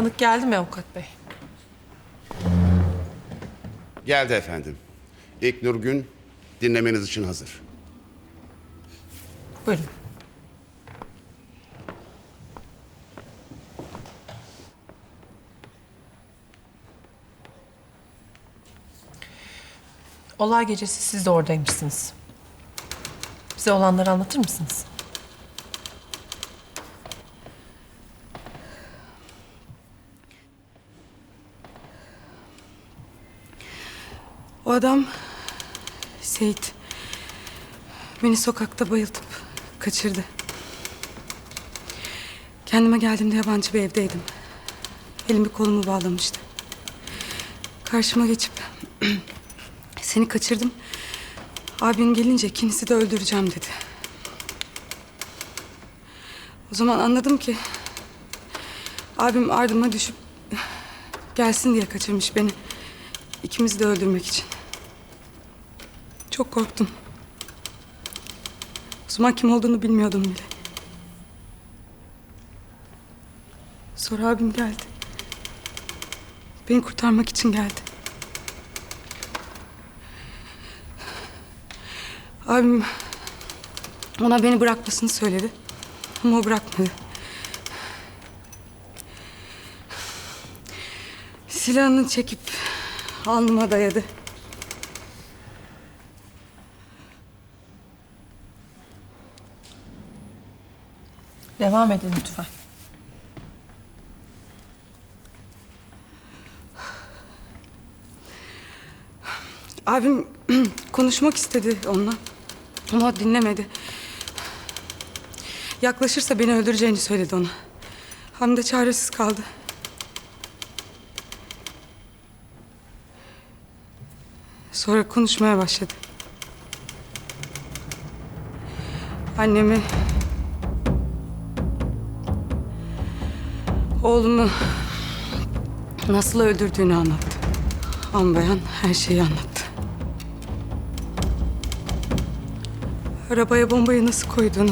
Tanık geldi mi avukat bey? Geldi efendim. İlknur Gün dinlemeniz için hazır. Buyurun. Olay gecesi siz de oradaymışsınız. Bize olanları anlatır mısınız? O adam Seyit. Beni sokakta bayıltıp kaçırdı. Kendime geldiğimde yabancı bir evdeydim. Elimi kolumu bağlamıştı. Karşıma geçip seni kaçırdım. Abin gelince ikinizi de öldüreceğim dedi. O zaman anladım ki abim ardıma düşüp gelsin diye kaçırmış beni. İkimizi de öldürmek için. Çok korktum. O zaman kim olduğunu bilmiyordum bile. Sonra abim geldi. Beni kurtarmak için geldi. Abim ona beni bırakmasını söyledi. Ama o bırakmadı. Silahını çekip alnıma dayadı. Devam edin lütfen. Abim konuşmak istedi onunla. Ama dinlemedi. Yaklaşırsa beni öldüreceğini söyledi ona. Hem de çaresiz kaldı. Sonra konuşmaya başladı. Annemi... Oğlumu nasıl öldürdüğünü anlattı. Anbayan her şeyi anlattı. Arabaya bombayı nasıl koyduğunu.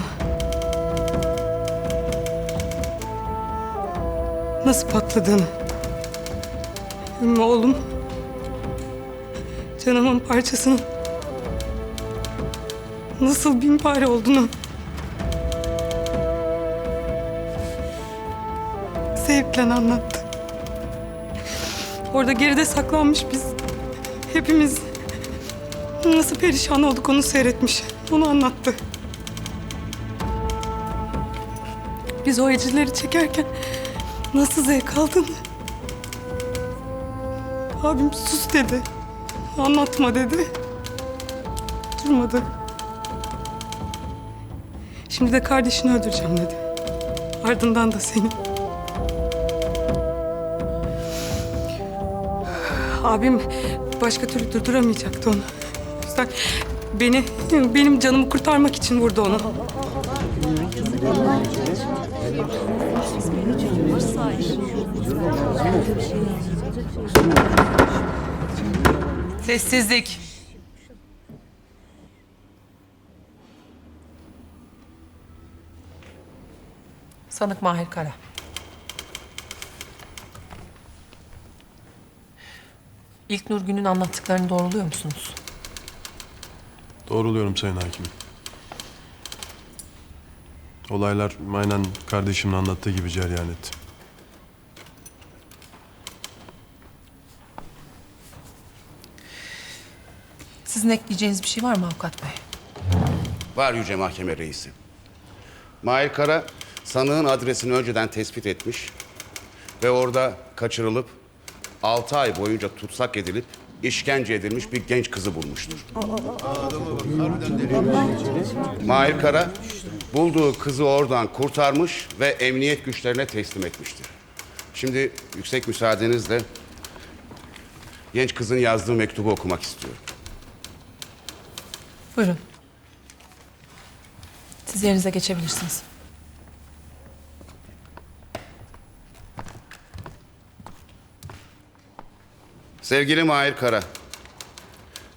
Nasıl patladığını. Benim oğlum canımın parçasının nasıl bin pare olduğunu zevkle anlattı. Orada geride saklanmış biz hepimiz nasıl perişan olduk onu seyretmiş. Onu anlattı. Biz o ecileri çekerken nasıl zevk aldığını. Abim sus dedi. Anlatma dedi. Durmadı. Şimdi de kardeşini öldüreceğim dedi. Ardından da seni. Abim başka türlü durduramayacaktı onu. O beni, benim canımı kurtarmak için vurdu onu. Sessizlik. Sanık Mahir Kara. İlk Nurgün'ün anlattıklarını doğruluyor musunuz? Doğruluyorum Sayın Hakimim. Olaylar aynen kardeşimin anlattığı gibi cereyan etti. Sizin ekleyeceğiniz bir şey var mı avukat bey? Var Yüce Mahkeme Reisi. Mahir Kara sanığın adresini önceden tespit etmiş ve orada kaçırılıp 6 ay boyunca tutsak edilip işkence edilmiş bir genç kızı bulmuştur. Mahir Kara bulduğu kızı oradan kurtarmış ve emniyet güçlerine teslim etmiştir. Şimdi yüksek müsaadenizle genç kızın yazdığı mektubu okumak istiyorum. Buyurun. Siz yerinize geçebilirsiniz. Sevgili Mahir Kara,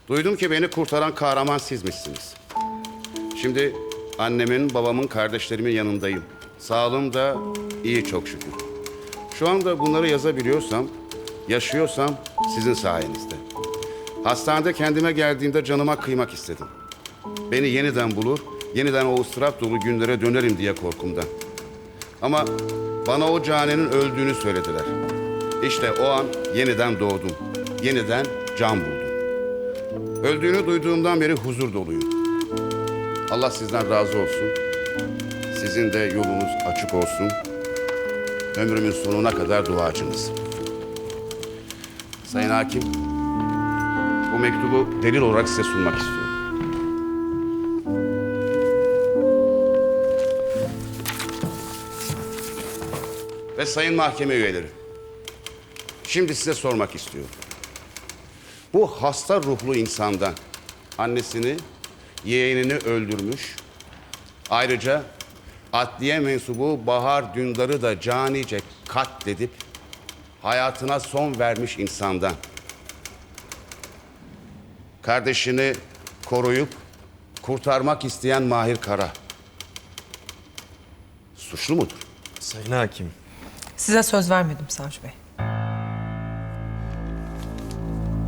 duydum ki beni kurtaran kahraman sizmişsiniz. Şimdi annemin, babamın, kardeşlerimin yanındayım. Sağlığım da iyi çok şükür. Şu anda bunları yazabiliyorsam, yaşıyorsam sizin sayenizde. Hastanede kendime geldiğimde canıma kıymak istedim. Beni yeniden bulur, yeniden o ıstırap dolu günlere dönerim diye korkumdan. Ama bana o canenin öldüğünü söylediler. İşte o an yeniden doğdum. Yeniden can buldum. Öldüğünü duyduğumdan beri huzur doluyum. Allah sizden razı olsun. Sizin de yolunuz açık olsun. Ömrümün sonuna kadar duacınız. Sayın Hakim, bu mektubu delil olarak size sunmak istiyorum. Ve sayın mahkeme üyeleri, şimdi size sormak istiyorum. Bu hasta ruhlu insandan annesini, yeğenini öldürmüş, ayrıca adliye mensubu Bahar Dündar'ı da canice katledip hayatına son vermiş insandan kardeşini koruyup kurtarmak isteyen Mahir Kara suçlu mudur? Sayın Hakim, Size söz vermedim Savcı Bey.